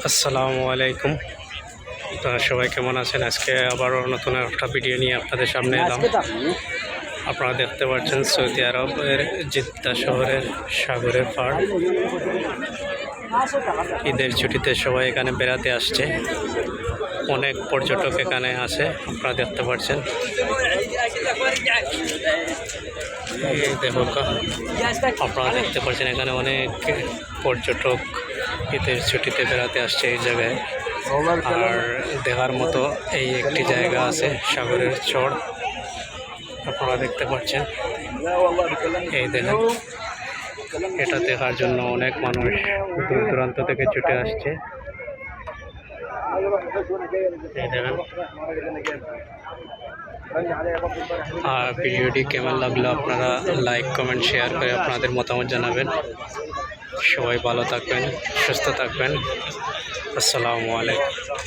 আসসালামু আলাইকুম। তো সবাই কেমন আছেন? আজকে আবারও নতুন একটা ভিডিও নিয়ে আপনাদের সামনে এলাম। আপনারা দেখতে পাচ্ছেন সৌদি আরবের জিদ্দা শহরের সাগরের পাড়। ঈদের ছুটিতে সবাই এখানে বেড়াতে আসছে। অনেক পর্যটক এখানে আছে আপনারা দেখতে পাচ্ছেন। দেখো আপনারা দেখতে পাচ্ছেন এখানে অনেক পর্যটক ঈদের ছুটিতে বেড়াতে আসছে এই জায়গায়। আর দেখার মতো এই একটি জায়গা আছে সাগরের চর। আপনারা দেখতে পাচ্ছেন। এই দেখেন এটা দেখার জন্য অনেক মানুষ দূর দূরান্ত থেকে ছুটে আসছে। আর ভিডিওটি কেমন লাগল আপনারা লাইক কমেন্ট শেয়ার করে আপনাদের মতামত জানাবেন। সবাই ভালো থাকবেন সুস্থ থাকবেন আসসালামু আলাইকুম